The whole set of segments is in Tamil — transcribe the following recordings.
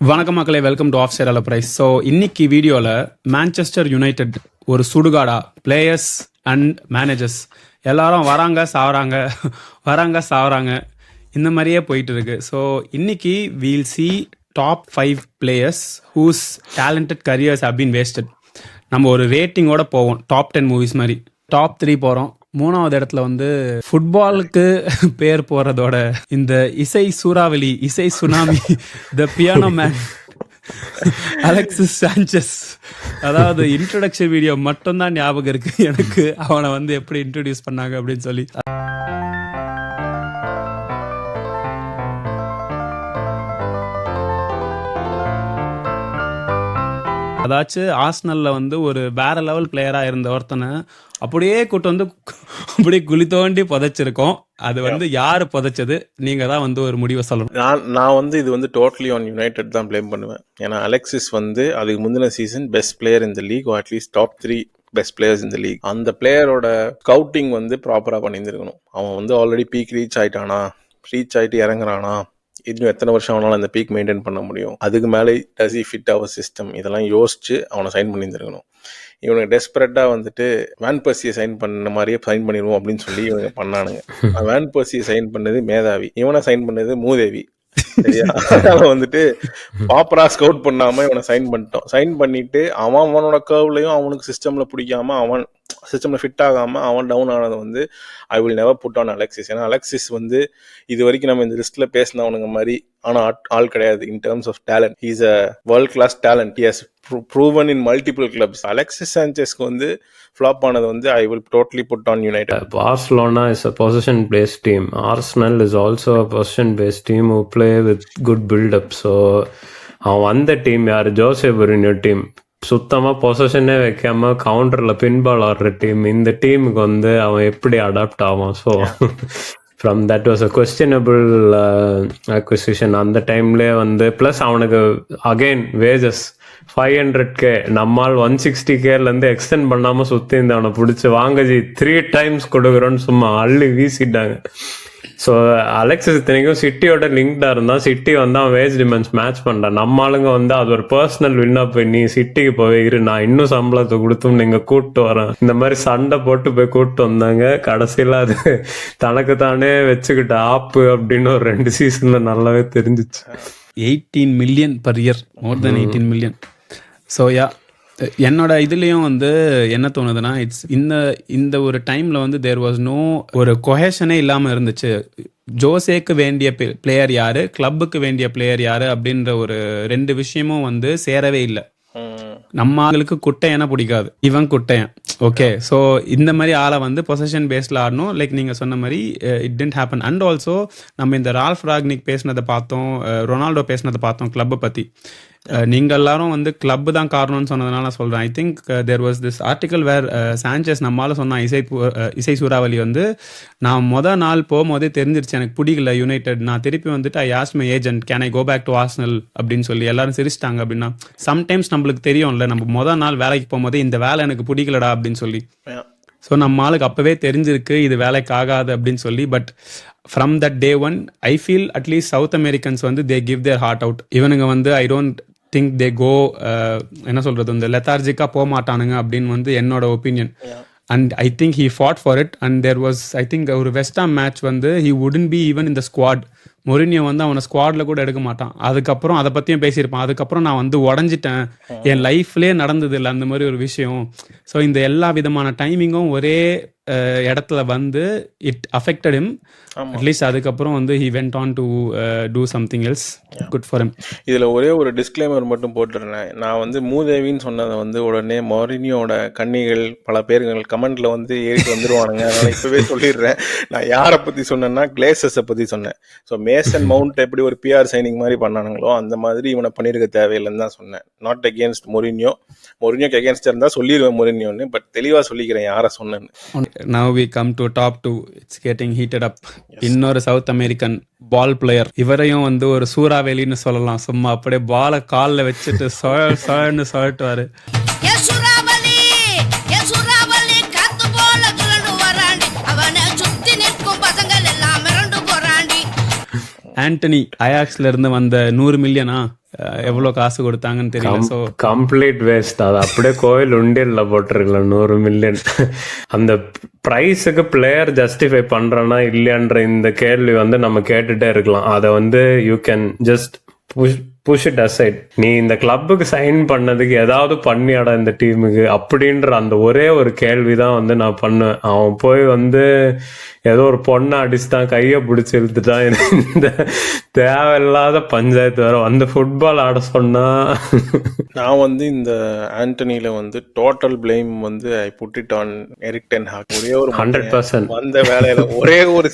வணக்கம் மக்களே welcome to off chair price so இன்னைக்கு வீடியோவில் மேன்செஸ்டர் யுனைடெட் ஒரு சுடுகாடா பிளேயர்ஸ் அண்ட் மேனேஜர்ஸ் எல்லாரும் வராங்க சாவறாங்க வராங்க சாவறாங்க. இந்த மாதிரியே போயிட்டு இருக்கு. ஸோ இன்னைக்கு we'll see top five players whose talented careers have been wasted நம்ம ஒரு ரேட்டிங்கோட போவோம் டாப் டென் மூவிஸ் மாதிரி. டாப் த்ரீ போகிறோம் மூணாவது இடத்துல வந்து ஃபுட்பாலுக்கு பேர் போறதோட இந்த இசை சூறாவளி இசை tsunami the piano man Alexis Sanchez அதாவது இன்ட்ரடக்ஷன் வீடியோ மட்டும்தான் ஞாபகம் இருக்கு. எனக்கு அவனை வந்து எப்படி இன்ட்ரடியூஸ் பண்ணாங்க அப்படின்னு சொல்லி. அதாச்சும் ஆஸ்னல்ல வந்து ஒரு வேற லெவல் பிளேயரா இருந்த ஒருத்தனை அப்படியே கூட்டு வந்து அப்படியே குழி தோண்டி புதைச்சிருக்கோம். அது வந்து யாரு புதைச்சது? நீங்க தான் வந்து ஒரு முடிவை சொல்லணும். நான் நான் வந்து இது வந்து டோட்டலி ஆன் யுனைடெட் தான் ப்ளேம் பண்ணுவேன். ஏன்னா அலெக்சிஸ் வந்து அதுக்கு முந்தின சீசன் பெஸ்ட் பிளேயர் இந்த league at least top three best players இந்த லீக் அந்த பிளேயரோட ஸ்கவுட்டிங் வந்து ப்ராப்பராக பண்ணியிருந்திருக்கணும். அவன் வந்து ஆல்ரெடி பீக் ரீச் ஆயிட்டானா? ரீச் ஆயிட்டு இறங்குறானா? இன்னும் எத்தனை வருஷம் அவனால அந்த பீக் மெயின்டைன் பண்ண முடியும்? அதுக்கு மேலே டஸ் ஃபிட் அவர் சிஸ்டம் இதெல்லாம் யோசிச்சு அவனை சைன் பண்ணியிருந்திருக்கணும். இவனுக்கு டெஸ்பரேட்டாக வந்துட்டு வேன் பர்சியை சைன் பண்ண மாதிரியே சைன் பண்ணிடுவோம் அப்படின்னு சொல்லி இவங்க பண்ணானுங்க. வேன் பர்சியை சைன் பண்ணது மேதாவி. இவனை சைன் பண்ணது மூதேவி. சரியா? அதனால வந்துட்டு பாப்பரா ஸ்கவுட் பண்ணாம இவனை சைன் பண்ணிட்டோம். சைன் பண்ணிட்டு அவன் அவனோட கர்வ்லயும் அவனுக்கு சிஸ்டம்ல பிடிக்காம அவன் சிஸ்டம்ல ஃபிட் ஆகாம அவன் டவுன் ஆனது வந்து I will never put on Alexis ஏன்னா அலெக்சிஸ் வந்து இது வரைக்கும் நம்ம இந்த லிஸ்ட்ல பேசினவனுங்க மாதிரி ஆனா ஆள் கிடையாது in terms of talent is a world class talent as proven in multiple clubs. Alexis சான்சஸ்க்கு வந்து ஃப்ளாப் ஆனது வந்து I will totally put on United Barcelona is a position base team Arsenal is also a position base team who play with good buildup so அவன் வந்த டீம் யார்? ஜோசே புரினியோ டீம் சுத்தமாக பொசஷனே வைக்காம கவுண்டரில் பின்பால் ஆடுற டீம் இந்த டீமுக்கு வந்து அவன் எப்படி அடாப்ட் ஆவான்? So from that was a questionable acquisition அந்த டைம்லேயே வந்து ப்ளஸ் அவனுக்கு again wages five hundred K நம்மால் ஒன் சிக்ஸ்டி கேர்லேருந்து எக்ஸ்டெண்ட் பண்ணாமல் சுற்றி இருந்தவனை அவனை பிடிச்சி வாங்கஜி த்ரீ டைம்ஸ் கொடுக்குறோன்னு சும்மா அள்ளி வீசிட்டாங்க. ஸோ அலெக்சஸ் இத்தனைக்கும் சிட்டியோட லிங்க்டாக இருந்தால் சிட்டி வந்து அவன் வேஜ் டிமென்ஸ் மேட்ச் பண்ணுறான் நம்ம ஆளுங்க வந்து அது ஒரு பர்சனல் வின்னாக போய் நீ சிட்டிக்கு போய் இரு நான் இன்னும் சம்பளத்தை கொடுத்தும் நீங்கள் கூப்பிட்டு வரேன். இந்த மாதிரி சண்டை போட்டு போய் கூப்பிட்டு வந்தாங்க. கடைசியில் அது தனக்கு தானே வச்சுக்கிட்ட ஆப்பு அப்படின்னு ஒரு ரெண்டு சீசனில் நல்லாவே தெரிஞ்சிச்சு. Eighteen million per year more then eighteen million so yeah என்னோட இதுலேயும் வந்து என்ன தோணுதுன்னா இட்ஸ் இந்த இந்த ஒரு டைமில் வந்து தேர் வாஸ் நோ ஒரு கொஹேஷனே இல்லாமல் இருந்துச்சு. ஜோசேக்கு வேண்டிய பிளேயர் யாரு? கிளப்புக்கு வேண்டிய பிளேயர் யாரு? அப்படின்ற ஒரு ரெண்டு விஷயமும் வந்து சேரவே இல்லை. நம்ம ஆளுக்கு குட்டையனா பிடிக்காது. இவன் குட்டையன். ஓகே ஸோ இந்த மாதிரி ஆளை வந்து பொசஷன் பேஸ்ல ஆடணும். லைக் நீங்க சொன்ன மாதிரி it tend happen and also நம்ம இந்த ரால்ஃப் ராக்னிக் பேசினதை பார்த்தோம் uh, ரொனால்டோ பேசினதை பார்த்தோம் கிளப்பை பத்தி. அஹ், நீங்க எல்லாரும் வந்து கிளப் தான் காரணம்னு சொன்னதுனால நான் சொல்றேன். I think there was this article where சாnchez நம்மால சொன்ன இசை அஹ், இசை சூறாவளி வந்து நான் முத நாள் போகும்போதே தெரிஞ்சிருச்சு எனக்கு பிடிக்கல யுனைடெட் நான் திருப்பி வந்துட்டு I asked my agent can I go back to Arsenal அப்படின்னு சொல்லி எல்லாரும் சிரிச்சிட்டாங்க அப்படின்னா சம்டைம்ஸ் நம்மளுக்கு தெரியும்ல நம்ம முத நாள் வேலைக்கு போகும்போது இந்த வேலை எனக்கு பிடிக்கலடா அப்படின்னு சொல்லி. ஸோ நம்ம ஆளுக்கு அப்பவே தெரிஞ்சிருக்கு இது வேலைக்கு ஆகாது அப்படின்னு சொல்லி but from that day one I feel at least South Americans வந்து they give their heart out இவனுங்க வந்து ஐ டோன்ட் திங்க் தே கோ என்ன சொல்றது இந்த லெத்தார்ஜிக்கா போக மாட்டானுங்க அப்படின்னு வந்து என்னோட opinion and I think he fought for it and there was I think ஒரு வெஸ்டாம் மேட்ச் வந்து ஹி வுடன் பி ஈவன் இந்த ஸ்குவாட் மொரினியோ வந்து அவனை ஸ்குவாட்ல கூட எடுக்க மாட்டான். அதுக்கப்புறம் அதை பத்தியும் பேசியிருப்பான். அதுக்கப்புறம் நான் வந்து உடஞ்சிட்டேன். என் லைஃப்லயே நடந்தது இல்லை அந்த மாதிரி ஒரு விஷயம். ஸோ இந்த எல்லா விதமான டைமிங்கும் ஒரே இடத்துல வந்து இட் அஃபெக்டட் him. அட்லீஸ்ட் அதுக்கப்புறம் வந்து he went on to do something else good for him. இதுல ஒரே ஒரு டிஸ்க்ளைமர் மட்டும் போட்டுறேன். நான் வந்து மூதேவின்னு சொன்னதை வந்து உடனே மொரினியோட கன்னிகள் பல பேர்கள் கமெண்ட்ல வந்து ஏறிட்டு வந்துருவானுங்க. அதனால இப்பவே சொல்லிடுறேன். நான் யாரை பத்தி சொன்னேன்னா கிளேசஸை பத்தி சொன்னேன். ஸோ மேசன் மவுண்ட் எப்படி ஒரு பிஆர் சைனிங் மாதிரி பண்ணானுங்களோ அந்த மாதிரி இவனை பண்ணியிருக்க தேவையில்லைன்னு தான் சொன்னேன். நாட் அகேன்ஸ்ட் மொரினியோ மொரினியோக்கு அகேன்ஸ்ட் இருந்தா சொல்லிடுவேன் மொரினியோன்னு பட் தெளிவா சொல்லிக்கிறேன் யாரை சொன்னேன்னு. Now we come to top two it's getting heated up இன்னொரு சவுத் அமெரிக்கன் பால் பிளேயர் இவரையும் வந்து ஒரு சூறாவளின்னு சொல்லலாம். சும்மா அப்படியே பாலை காலில் வச்சுட்டு சொழ சொழன்னு போறாண்டி. ஆண்டனி அயாக்ஸ்ல இருந்து வந்த நூறு மில்லியனா எவ்வளவு காசு கொடுத்தாங்கன்னு தெரியல. ஸோ கம்ப்ளீட் வேஸ்ட் அது அப்படியே கோயில் உண்டியல்ல போட்டிருக்கலாம் நூறு மில்லியன் அந்த ப்ரைஸுக்கு பிளேயர் ஜஸ்டிஃபை பண்றானா இல்லையான்ற இந்த கேள்வி வந்து நம்ம கேட்டுட்டே இருக்கலாம். அதை வந்து you can just push push it aside நீ இந்த கிளப்புக்கு சைன் பண்ணதுக்கு ஏதாவது பண்ணியாடா இந்த டீமுக்கு அப்படின்ற அந்த ஒரே ஒரு கேள்வி தான் வந்து நான் பண்ணுவேன் அவன் போய் வந்து ஏதோ ஒரு பொண்ணை அடிச்சுட்டான் கையை பிடிச்சி இழுத்துட்டான். இந்த தேவையில்லாத பஞ்சாயத்து வேற வந்து ஃபுட்பால் ஆட சொன்னா. நான் வந்து இந்த ஆண்டனில வந்து டோட்டல் பிளேம் வந்து I put it on Erik ten Hag ஒரே ஒரு ஹண்ட்ரட் பர்சன்ட் வந்த வேலையில ஒரே ஒரு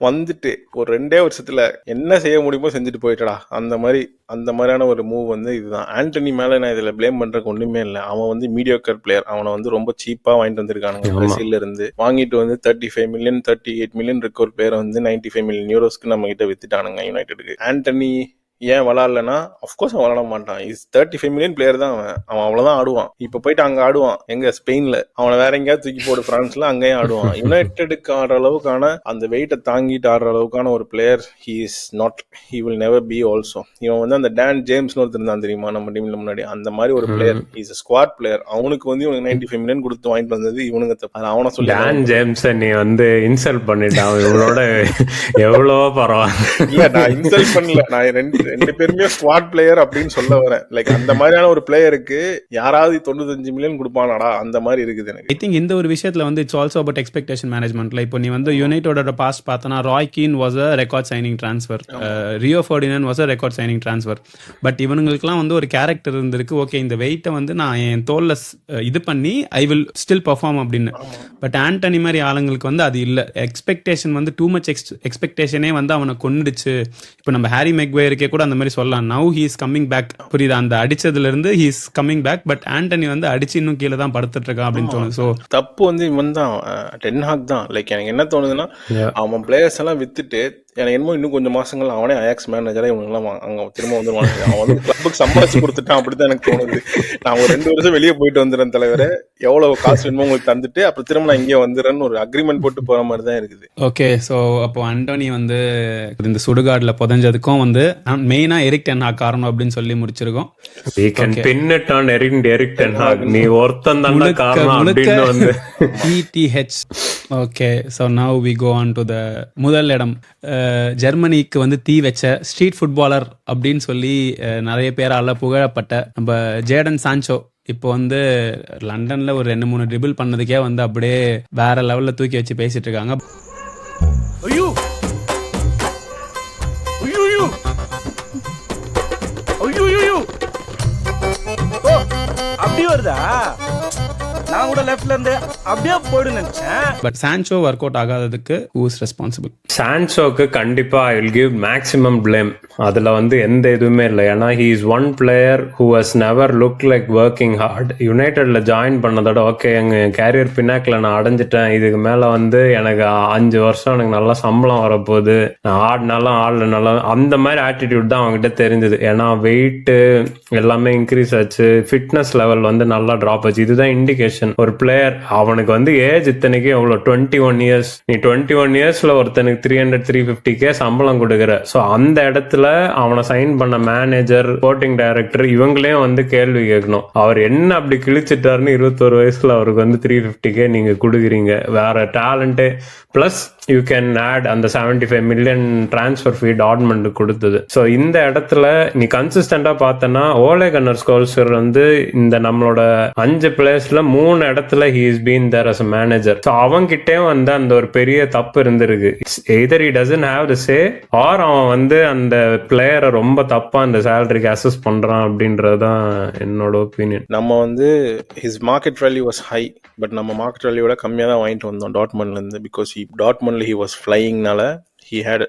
வந்துட்டு ஒரு ரெண்டே வருஷத்துல என்ன செய்ய முடியுமோ செஞ்சுட்டு போயிட்டடா. அந்த மாதிரி அந்த மாதிரியான ஒரு மூவ் வந்து இதுதான். ஆண்டனி மேல நான் இதுல ப்ளேம் பண்றதுக்கு ஒண்ணுமே இல்லை. அவன் வந்து மீடியோக்கர் பிளேயர் அவனை வந்து ரொம்ப சீப்பா வாங்கிட்டு வந்திருக்கானுங்க. ஆமா. பிரேசில்ல இருந்து. வாங்கிட்டு வந்து thirty five million thirty eight million இருக்க ஒரு பிளேயரை வந்து நைன்டி ஃபைவ் மில்லியன் யூரோஸ்க்கு நம்ம கிட்ட வித்துட்டானுங்க யுனைடெடுக்கு ஆண்டனி ஏன் விளாட்லன்னா அஃப்கோர்ஸ் அவன் விளாட மாட்டான். Is thirty five million player தான் அவன். அவன் அவ்வளவுதான் ஆடுவான். இப்போ போயிட்டு அங்க ஆடுவான். எங்க? ஸ்பெயின்ல அவனை வேற எங்கேயாவது தூக்கி போடு பிரான்ஸ்ல அங்கேயும் ஆடுவான். யுனைடெடுக்கு ஆடுற அளவுக்கான அந்த வெயிட்டை தாங்கிட்டு ஆடுற அளவுக்கான ஒரு player he is not he will never be also இவன் வந்து அந்த டேன் ஜேம்ஸ்னு ஒருத்தர் இருந்தான் தெரியுமா? நம்ம டீம்ல முன்னாடி. அந்த மாதிரி ஒரு பிளேயர் இஸ் ஸ்குவாட் பிளேயர் அவனுக்கு வந்து இவனுக்கு நைன்டி ஃபைவ் மில்லியன் கொடுத்து வாங்கிட்டு வந்தது இவனுங்க தப்பு அது அவனை சொல்லி டான் ஜேம்ஸ நீ வந்து இன்சல்ட் பண்ணிட்டான். இவனோட எவ்வளவோ பரவாயில்ல. இல்ல நான் இன்சல்ட் பண்ணல. நான் ரெண்டு ரெண்டு பேருமே ஸ்குவாட் பிளேயர் அப்படின்னு சொல்ல வரேன். லைக் அந்த மாதிரியான ஒரு பிளேயருக்கு யாராவது தொண்ணூத்தஞ்சு மில்லியன் கொடுப்பானாடா அந்த மாதிரி இருக்குது எனக்கு. ஐ திங்க் இந்த ஒரு விஷயத்துல வந்து இட்ஸ் ஆல்சோ அபவுட் எக்ஸ்பெக்டேஷன் மேனேஜ்மெண்ட்ல இப்போ நீ வந்து யுனைடோட பாஸ்ட் பார்த்தனா Roy Keane was a record signing transfer Rio Ferdinand was a record signing transfer but இவனுங்களுக்குலாம் வந்து ஒரு கேரக்டர் இருந்திருக்கு. ஓகே இந்த வெயிட்டை வந்து நான் என் தோல்ல இது பண்ணி ஐ வில் ஸ்டில் பர்ஃபார்ம் அப்படின்னு. பட் ஆண்டனி மாதிரி ஆளுங்களுக்கு வந்து அது இல்லை. எக்ஸ்பெக்டேஷன் வந்து டூ மச் எக்ஸ் எக்ஸ்பெக்டேஷனே வந்து அவனை கொண்டுடுச்சு இப்போ நம்ம ஹாரி மெக்வேருக்கே கூட அந்த மாதிரி சொல்லலாம். Now he is coming back புரியுதா? அந்த அடிச்சதுல இருந்து he is coming back but Antony வந்து அடிச்சு இன்னும் கீழே தான் படுத்துட்டு இருக்கான் அப்படின்னு தோணுது. ஸோ தப்பு வந்து இவன் தான். டென்ஹாக் தான். லைக் எனக்கு என்ன தோணுதுன்னா. அவன் பிளேயர்ஸ் எல்லாம் வித்துட்டு எனக்கு என்னமோ இன்னும் கொஞ்சம் மாசங்கள் அவனே அயாக்ஸ் மேனேஜரா இவனுங்கெல்லாம் வா- அங்க திரும்ப வந்து அவன் வந்து கிளப்புக்கு சம்பாதிச்சு கொடுத்துட்டான். அப்படிதான் எனக்கு தோணுது. நான் ஒரு ரெண்டு வருஷம் வெளியே போயிட்டு வந்துடுறேன் தலைவரே. எவ்வளவு காசு வேணுமோ உங்களுக்கு தந்துட்டு அப்புறம் திரும்ப நான் இங்கே வந்துடுறேன்னு ஒரு அக்ரிமெண்ட் போட்டு போற மாதிரி தான் இருக்குது. ஓகே ஸோ அப்போ அண்டோனி வந்து இந்த சுடுகாடுல புதஞ்சதுக்கும் வந்து மெயினா எரிக் டென் ஹாக் காரணம் அப்படின்னு சொல்லி முடிச்சிருக்கோம். We can pin it on நீ ஒருத்தன் தான் காரணம் அப்படின்னு வந்து. ETH okay so now we go on to the முதல் இடம். அஹ், ஜெர்மனிக்கு வந்து தீ வச்ச ஸ்ட்ரீட் ஃபுட்பாலர் அப்படின்னு சொல்லி நிறைய பேரால புகழப்பட்ட நம்ம ஜேடன் சான்சோ இப்போ வந்து லண்டன்ல ஒரு ரெண்டு மூணு ட்ரிபிள் பண்ணதுக்கே வந்து அப்படியே வேற லெவல்ல தூக்கி வச்சு பேசிட்டு இருக்காங்க. ஐயோ! ஐயோ! ஐயோ! அப்படி வருதா? நான் கூட லெஃப்ட்ல இருந்து அப்படியே போயிடு நினைச்சேன். பட் சான்சோ ஒர்க் அவுட் ஆகாததுக்கு ஹூஸ் ரெஸ்பான்சிபிள் சான்சோக்கு கண்டிப்பா I will give maximum blame. அதுல வந்து எந்த இதுவுமே இல்லை. ஏன்னா he is one player who has never look like working hard யுனைடெட்ல join பண்ணதோட ஓகே எங்க கேரியர் பின்னாக்கில் நான் அடைஞ்சிட்டேன். இதுக்கு மேல வந்து எனக்கு அஞ்சு வருஷம் எனக்கு நல்லா சம்பளம் வரப்போகுது. நான் ஆடினாலும் ஆடலனாலும் அந்த மாதிரி ஆட்டிடியூட் தான் அவங்ககிட்ட தெரிஞ்சது. ஏன்னா வெயிட்டு எல்லாமே இன்க்ரீஸ் ஆச்சு. ஃபிட்னஸ் லெவல் வந்து நல்லா ட்ராப் ஆச்சு. இதுதான் இண்டிகேஷன் ஒரு பிளேயர் அவனுக்கு வந்து ஏஜ் இத்தனைக்கு எவ்வளோ? டுவெண்ட்டி ஒன் இயர்ஸ் நீ டுவெண்ட்டி ஒன் இயர்ஸ்ல ஒருத்தனுக்கு த்ரீ ஹண்ட்ரட் த்ரீ கே சம்பளம் கொடுக்குற. ஸோ அந்த இடத்துல அவனை சைன் பண்ண மேனேஜர் ஸ்போர்ட்டிங் டைரக்டர் இவங்களையும் வந்து கேள்வி கேட்கணும். அவர் என்ன அப்படி கிழிச்சிட்டாருன்னு இருபத்தோரு வயசுல அவருக்கு வந்து த்ரீ கே நீங்க கொடுக்குறீங்க. வேற talent plus you can add அந்த seventy five million transfer fee Dortmund கொடுத்தது. ஸோ இந்த இடத்துல நீ கன்சிஸ்டண்டா பார்த்தனா ஓலே கன்னர் ஸ்கோல்சர் வந்து இந்த நம்மளோட அஞ்சு பிளேஸ்ல மூணு இடத்துல he is been there as a manager so அவங்கிட்டே வந்து அந்த ஒரு பெரிய தப்பு இருந்திருக்கு. Either he doesn't have the say or அவன் வந்து அந்த பிளேயரை ரொம்ப தப்பா அந்த சேலரிக்கு அசஸ் பண்றான் அப்படின்றது தான் என்னோட ஒப்பீனியன் நம்ம வந்து his market value was high but நம்ம மார்க்கெட் வேல்யூவோட கம்மியாக தான் வாங்கிட்டு வந்தோம் டாட்மண்ட்ல இருந்து பிகாஸ் ஹி டாட்மண்ட்ல ஹி வாஸ் ஃப்ளையிங்னால ஹி ஹேட்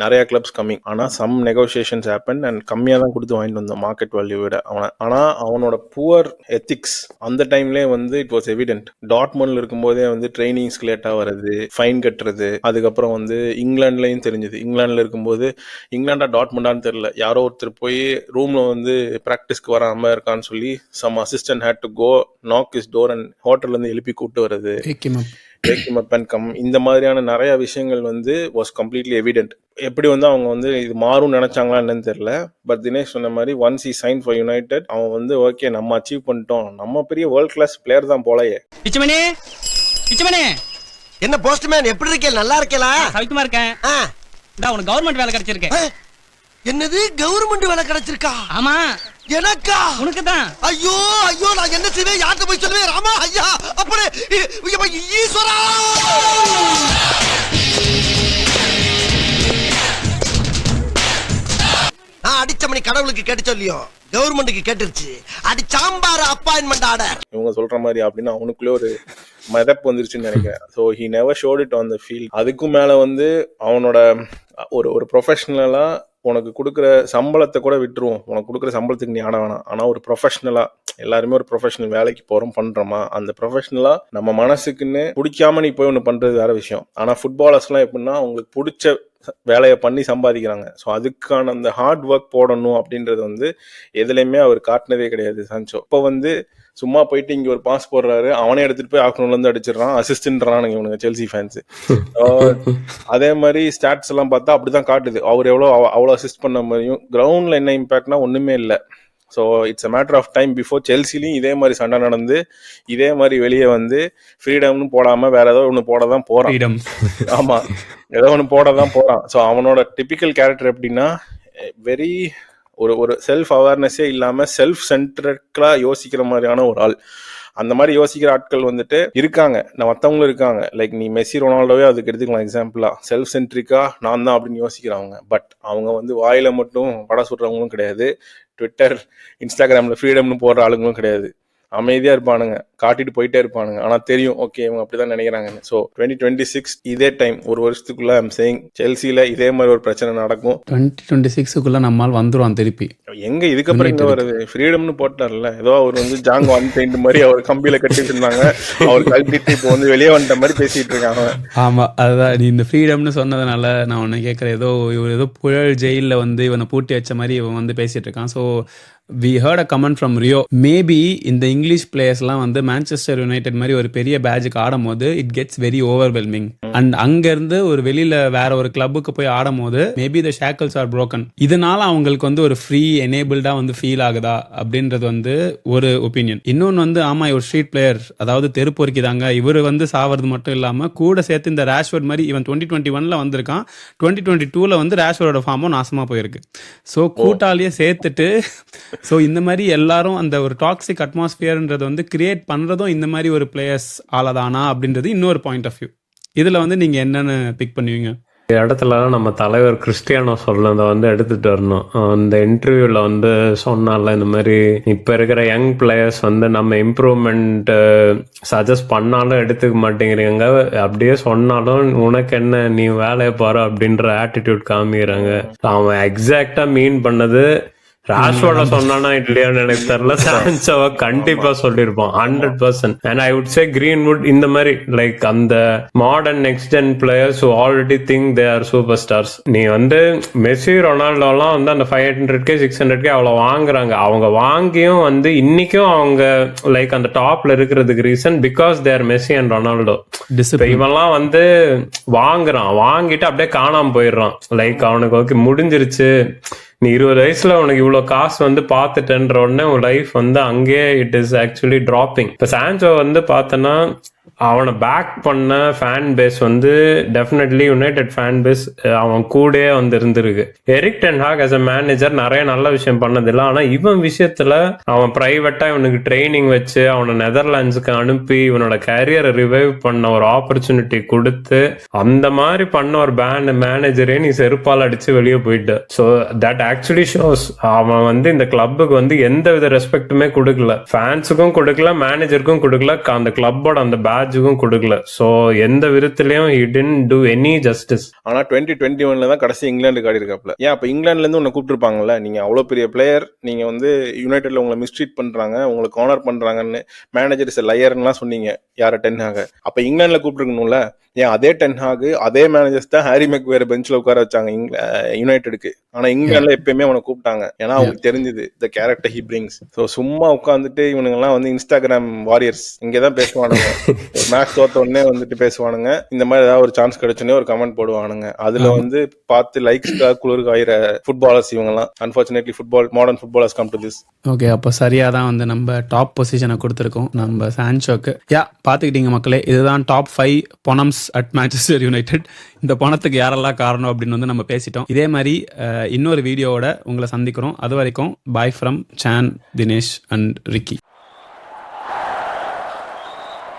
நிறைய கிளப்ஸ் கம்மிங் ஆனால் சம் நெகோசியேஷன்ஸ் ஹேப்பன் அண்ட் கம்மியாக தான் கொடுத்து வாங்கிட்டு வந்தோம் மார்க்கெட் வேல்யூ விட. அவனை ஆனால் அவனோட புவர் எத்திக்ஸ் அந்த டைம்லே வந்து இட் வாஸ் எவிடென்ட் டாட்மன்ல இருக்கும்போதே வந்து ட்ரைனிங்ஸ்க்கு லேட்டாக வர்றது ஃபைன் கட்டுறது. அதுக்கப்புறம் வந்து இங்கிலாந்துலையும் தெரிஞ்சது. இங்கிலாண்டில் இருக்கும்போது இங்கிலாண்டா டாட்மண்டான்னு தெரில யாரோ ஒருத்தர் போய் ரூமில் வந்து ப்ராக்டிஸ்க்கு வராம இருக்கான்னு சொல்லி some assistant had to go knock his door and ஹோட்டல்ல இருந்து எழுப்பி கூட்டு வர்றது up and come இந்த மாதிரியான நிறைய விஷயங்கள் வந்து வாஸ் கம்ப்ளீட்லி எவிடென்ட் எப்படி வந்து அவங்க வந்து இது மாறும் நினைச்சாங்களா என்னன்னு தெரியல. பட் தினேஷ் சொன்ன மாதிரி once he sign for United அவன் வந்து ஓகே நம்ம அச்சீவ் பண்ணிட்டோம். நம்ம பெரிய வேர்ல்ட் கிளாஸ் பிளேயர் தான் போலயே. பிச்சுமணி! பிச்சுமணி! என்ன போஸ்ட்மேன் எப்படி இருக்கே? நல்லா இருக்கேலா சவிக்குமா இருக்கேன். ஆ. இந்தா உனக்கு கவர்மெண்ட் வேலை கிடைச்சிருக்கு. என்னது? கவர்மெண்ட் வேலை கிடைச்சிருக்கா? ஆமா. எனக்கா? உனக்கு தான் ஐயோ ஐயோ நான் என்ன செய்வேன்? யார்கிட்ட போய் சொல்லுவேன்? ராமா ஐயா அப்படி ஈஸ்வரா! நான் அடிச்ச மணி கடவுளுக்கு கேட்டு சொல்லியோ? கவர்மெண்ட்டுக்கு கேட்டுருச்சு. அடி சாம்பார் அப்பாயின்மெண்ட் ஆர்டர் இவங்க சொல்ற மாதிரி அப்படின்னு அவனுக்குள்ளே ஒரு மிதப்பு வந்துருச்சுன்னு நினைக்கிறேன். So he never showed it on the field அதுக்கும் மேலே வந்து அவனோட ஒரு ஒரு ப்ரொஃபஷ்னலாக உனக்கு கொடுக்குற சம்பளத்தை கூட விட்டுருவோம். உனக்கு கொடுக்குற சம்பளத்துக்கு நீ ஆட வேணாம். ஆனால் ஒரு ப்ரொஃபஷ்னலாக எல்லாருமே ஒரு ப்ரொஃபஷனல் வேலைக்கு போகிறோம் பண்ணுறோமா அந்த ப்ரொஃபஷ்னலாக நம்ம மனசுக்குன்னு பிடிக்காம நீ போய் ஒன்று பண்ணுறது வேற விஷயம். ஆனால் ஃபுட்பாலர்ஸ்லாம் எப்படின்னா அவங்களுக்கு பிடிச்ச வேலையை பண்ணி சம்பாதிக்கிறாங்க. ஸோ அதுக்கான அந்த ஹார்ட் ஒர்க் போடணும் அப்படின்றது வந்து எதுலேயுமே அவர் காட்டினதே கிடையாது சான்சோ இப்போ வந்து சும்மா போயிட்டு இங்கே ஒரு பாஸ் போடுறாரு அவனே எடுத்துட்டு போய் ஆஃப்டர்நூன்ல இருந்து அடிச்சிடறான் அசிஸ்டன்ட்றானுங்க இவனுங்க செல்சி ஃபேன்ஸு அதே மாதிரி ஸ்டாட்ஸ் எல்லாம் பார்த்தா அப்படி தான் காட்டுது. அவர் எவ்வளோ அவ்வளோ அசிஸ்ட் பண்ண மாதிரியும் கிரவுண்டில் என்ன இம்பாக்ட்னா ஒன்றுமே இல்லை. So it's a matter of time before செல்சிலையும் இதே மாதிரி சண்டை நடந்து இதே மாதிரி வெளியே வந்து ஃப்ரீடம்னு போடாம வேற ஏதோ ஒன்று போட தான் போறான். ஃப்ரீடம் ஆமா. ஏதோ ஒன்று போட தான் போறான். ஸோ அவனோட டிபிக்கல் கேரக்டர் எப்படின்னா வெரி ஒரு ஒரு செல்ஃப் அவேர்னஸே இல்லாம செல்ஃப் சென்ட்ரக்கா யோசிக்கிற மாதிரியான ஒரு ஆள். அந்த மாதிரி யோசிக்கிற ஆட்கள் வந்துட்டு இருக்காங்க. நான் மற்றவங்களும் இருக்காங்க. லைக் நீ மெஸ்ஸி ரொனால்டோவே அதுக்கு எடுத்துக்கலாம் எக்ஸாம்பிளா செல்ஃப் சென்ட்ரிக்கா நான் தான் அப்படின்னு யோசிக்கிறவங்க பட் அவங்க வந்து வாயில மட்டும் படம் சுடுறவங்களும் கிடையாது. ட்விட்டர் இன்ஸ்டாகிராம்ல ஃப்ரீடம்னு போடுற ஆளுங்களும் கிடையாது. அமைதியா இருப்பானுங்க. காட்டிட்டு போயிட்டே இருப்பானுங்க. ஆனா தெரியும் ஓகே இவங்க அப்படிதான் நினைக்கிறாங்கன்னு. ஸோ டுவெண்ட்டி டுவெண்ட்டி சிக்ஸ் இதே டைம் ஒரு வருஷத்துக்குள்ள ஐம் சேயிங் செல்சியில இதே மாதிரி ஒரு பிரச்சனை நடக்கும். டுவெண்ட்டி டுவெண்ட்டி சிக்ஸுக்குள்ள நம்மால் வந்துருவான் திருப்பி. எங்க இதுக்கப்புறம் எங்க வருது? ஃப்ரீடம்னு போட்டார்ல. ஏதோ அவர் வந்து ஜாங் ஒன் பெயிண்ட் மாதிரி அவர் கம்பியில கட்டிட்டு இருந்தாங்க. அவர் கழட்டிட்டு இப்போ வந்து வெளியே வந்துட்ட மாதிரி பேசிட்டு இருக்காங்க. ஆமா அதுதான். நீ இந்த ஃப்ரீடம்னு சொன்னதுனால நான் உன்னை கேட்குறேன் ஏதோ இவர் ஏதோ புழல் ஜெயிலில் வந்து இவனை பூட்டி வச்ச மாதிரி இவன் வந்து பேசிட்டு இருக்கான். So we heard a comment from Rio maybe இந்த இங்கிலீஷ் பிளேயர்ஸ்லாம் வந்து மேன்செஸ்டர் யுனைடெட் மாதிரி ஒரு பெரிய பேஜுக்கு ஆடும் போது it gets very overwhelming and அங்கேருந்து ஒரு வெளியில வேற ஒரு கிளப்புக்கு போய் ஆடும் போது maybe the shackles are broken இதனால அவங்களுக்கு வந்து ஒரு ஃப்ரீ எனேபிள்டா வந்து ஃபீல் ஆகுதா அப்படின்றது வந்து ஒரு ஒப்பீனியன் இன்னொன்று வந்து ஆமா இவர் ஸ்ட்ரீட் பிளேயர் அதாவது தெருப்பு பொறுக்கிதாங்க இவர் வந்து சாவது மட்டும் இல்லாம கூட சேர்த்து இந்த ரேஷ்வர்ட் மாதிரி இவன் டுவெண்ட்டி டுவெண்ட்டி ஒன்ல வந்திருக்கான். டுவெண்ட்டி டுவெண்ட்டி டூல வந்து ரேஷ்வரோட ஃபார்மும் நாசமா போயிருக்கு. ஸோ கூட்டாலேயே சேர்த்துட்டு ஸோ இந்த மாதிரி எல்லாரும் அந்த ஒரு டாக்ஸிக் அட்மாஸ்பியர்ன்றது வந்து கிரியேட் பண்ணுறதும் இந்த மாதிரி ஒரு பிளேயர்ஸ் ஆளதானா அப்படின்றது இன்னொரு பாயிண்ட் ஆஃப் வியூ இதில் வந்து நீங்கள் என்னென்னு பிக் பண்ணுவீங்க? இந்த நம்ம தலைவர் கிறிஸ்டியானோ சொன்னதை வந்து எடுத்துட்டு வரணும். அந்த இன்டர்வியூவில் வந்து சொன்னால இந்த மாதிரி இப்போ இருக்கிற யங் பிளேயர்ஸ் வந்து நம்ம இம்ப்ரூவ்மெண்ட் சஜஸ்ட் பண்ணாலும் எடுத்துக்க மாட்டேங்கிறீங்க. அப்படியே சொன்னாலும் உனக்கு என்ன நீ வேலையை பாரு அப்படின்ற ஆட்டிடியூட் காமிக்கிறாங்க. அவன் எக்ஸாக்டா மீன் பண்ணது ராஷ்வோட சொன்னானா இல்லையான்னு எனக்கு தெரியல சான்சோவ கண்டிப்பா சொல்லியிருப்பான் hundred percent and I would say Greenwood இந்த மாதிரி லைக் அந்த modern next gen players already think they are super stars நீ வந்து மெஸ்ஸி ரொனால்டோலாம் வந்து அந்த five hundred K six hundred K அவ்வளோ வாங்குறாங்க. அவங்க வாங்கியும் வந்து இன்னைக்கும் அவங்க லைக் அந்த டாப்ல இருக்கிறதுக்கு reason because there Messi and Ronaldo இவன்லாம் வந்து வாங்குறான். வாங்கிட்டு அப்படியே காணாம போயிடுறான். லைக் அவனுக்கு ஓகே முடிஞ்சிருச்சு. நீ இருபது வயசுல உனக்கு இவ்வளவு காசு வந்து பார்த்துட்டேன்ற உடனே உன் லைஃப் வந்து அங்கேயே இட் இஸ் ஆக்சுவலி டிராப்பிங் இப்ப சான்சோ வந்து பார்த்தோன்னா அவனை பேக் பண்ண ஃபேன் பேஸ் வந்து டெஃபினெட்லி யுனைடெட் ஃபேன் பேஸ் அவன் கூட வந்து இருந்திருக்கு. Erik ten Hag Hag a manager நிறைய நல்ல விஷயம் பண்ணதில்லை. ஆனா இவன் விஷயத்துல அவன் பிரைவேட்டா இவனுக்கு ட்ரைனிங் வச்சு அவனை நெதர்லாண்ட்ஸுக்கு அனுப்பி இவனோட கேரியரை ரிவைவ் பண்ண ஒரு ஆப்பர்ச்சுனிட்டி கொடுத்து அந்த மாதிரி பண்ண ஒரு பேண்ட் மேனேஜரே நீ செருப்பால் அடிச்சு வெளியே போயிட்டு. ஸோ தட் ஆக்சுவலி ஷோஸ் அவன் வந்து இந்த கிளப்புக்கு வந்து எந்த வித ரெஸ்பெக்ட்டுமே கொடுக்கல. ஃபேன்ஸுக்கும் கொடுக்கல மேனேஜருக்கும் கொடுக்கல. அந்த கிளப்போட அந்த பேக் பேட்சுக்கும் கொடுக்கல. ஸோ எந்த விதத்துலயும் he didn't do any justice ஆனா டுவெண்ட்டி டுவெண்ட்டி ஒன்ல தான் கடைசி இங்கிலாந்து ஆடி இருக்காப்ல ஏன் அப்ப இங்கிலாந்துல இருந்து உன்னை கூப்பிட்டுருப்பாங்கல்ல? நீங்க அவ்வளவு பெரிய பிளேயர் நீங்க வந்து யுனைடெட்ல உங்களை மிஸ்ட்ரீட் பண்றாங்க உங்களை கார்னர் பண்றாங்கன்னு மேனேஜர் இஸ் லயர்லாம் சொன்னீங்க. யார? டென் ஹாக அப்ப இங்கிலாந்துல கூப்பிட்டுருக்கணும்ல? ஏன் அதே டென் ஹாக் அதே மேனேஜர்ஸ் தான் ஹாரி மெக் வேற பெஞ்சில் உட்கார வச்சாங்க இங்க- யுனைடெடுக்கு ஆனா இங்கிலாந்துல எப்பயுமே அவனை கூப்பிட்டாங்க. ஏன்னா அவங்களுக்கு தெரிஞ்சது the character he brings so சும்மா உட்காந்துட்டு இவனுங்க எல்லாம் வந்து இன்ஸ்டாகிராம் வாரியர்ஸ் இங்கதான் பேசுவானுங்க. மேட்ச் தோத்த உடனே வந்துட்டு பேசுவானுங்க. இந்த மாதிரி ஏதாவது ஒரு சான்ஸ் கிடைச்சோடனே ஒரு கமெண்ட் போடுவானுங்க. அதுல வந்து பார்த்து லைக்ஸ் குளிருக்கு ஆயிர ஃபுட்பாலர்ஸ் இவங்கலாம் unfortunately football modern footballers come to this okay அப்போ சரியாக தான் வந்து நம்ம டாப் பொசிஷனை கொடுத்துருக்கோம். நம்ம சான்சோக்கு யா பார்த்துக்கிட்டீங்க மக்களே இதுதான் top five phenoms at Manchester United இந்த பணத்துக்கு யாரெல்லாம் காரணம் அப்படின்னு வந்து நம்ம பேசிட்டோம். இதே மாதிரி இன்னொரு வீடியோவோட உங்களை சந்திக்கிறோம். அது வரைக்கும் bye from Shaan Dinesh and Ricky